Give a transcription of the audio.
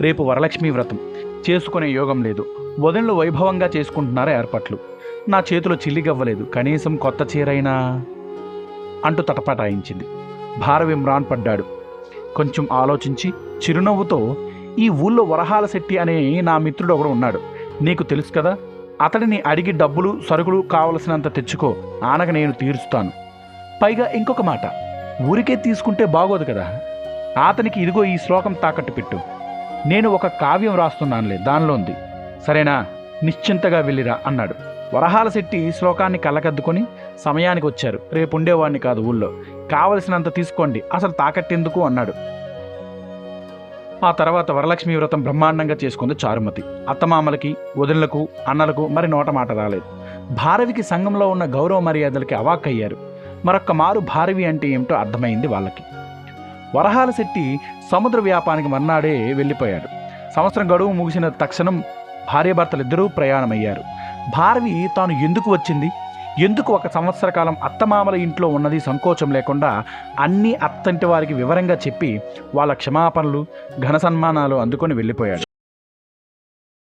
రేపు వరలక్ష్మి వ్రతం. చేసుకునే యోగం లేదు. వదినలు వైభవంగా చేసుకుంటున్నారా ఏర్పాట్లు. నా చేతిలో చిల్లిగవ్వలేదు కనీసం కొత్త చీరైనా అంటూ తటపటాయించింది. భారవి మ్రాన్ పడ్డాడు. కొంచెం ఆలోచించి చిరునవ్వుతో ఈ ఊళ్ళో వరహాల శెట్టి అనే నా మిత్రుడు ఒకడు ఉన్నాడు. నీకు తెలుసు కదా అతడిని అడిగి డబ్బులు సరుకులు కావలసినంత తెచ్చుకో. ఆనగ నేను తీరుస్తాను. పైగా ఇంకొక మాట. ఊరికే తీసుకుంటే బాగోదు కదా. అతనికి ఇదిగో ఈ శ్లోకం తాకట్టు పెట్టు. నేను ఒక కావ్యం రాస్తున్నానులే దానిలో ఉంది సరేనా? నిశ్చింతగా వెళ్ళిరా అన్నాడు. వరహాల శెట్టి శ్లోకాన్ని కళ్ళకద్దుకొని సమయానికి వచ్చారు. రేపు ఉండేవాడిని కాదు ఊళ్ళో. కావలసినంత తీసుకోండి అసలు తాకట్టెందుకు అన్నాడు. ఆ తర్వాత వరలక్ష్మి వ్రతం బ్రహ్మాండంగా చేసుకుంది చారుమతి. అత్తమామలకి వదినలకు అన్నలకు మరి నోట మాట రాలేదు. భారవికి సంఘంలో ఉన్న గౌరవ మర్యాదలకి అవాక్కయ్యారు. మరొక్క మారు భారవి అంటే ఏమిటో అర్థమైంది వాళ్ళకి. వరహాల శెట్టి సముద్ర వ్యాపానికి మర్నాడే వెళ్ళిపోయాడు. సంవత్సరం గడువు ముగిసిన తక్షణం భార్యాభర్తలిద్దరూ ప్రయాణమయ్యారు. భారవి తాను ఎందుకు వచ్చింది? ఎందుకు ఒక సంవత్సర కాలం అత్తమామల ఇంట్లో ఉన్నది సంకోచం లేకుండా అన్ని అత్తంటి వారికి వివరంగా చెప్పి వాళ్ళ క్షమాపణలు ఘన సన్మానాలు అందుకొని వెళ్ళిపోయాడు.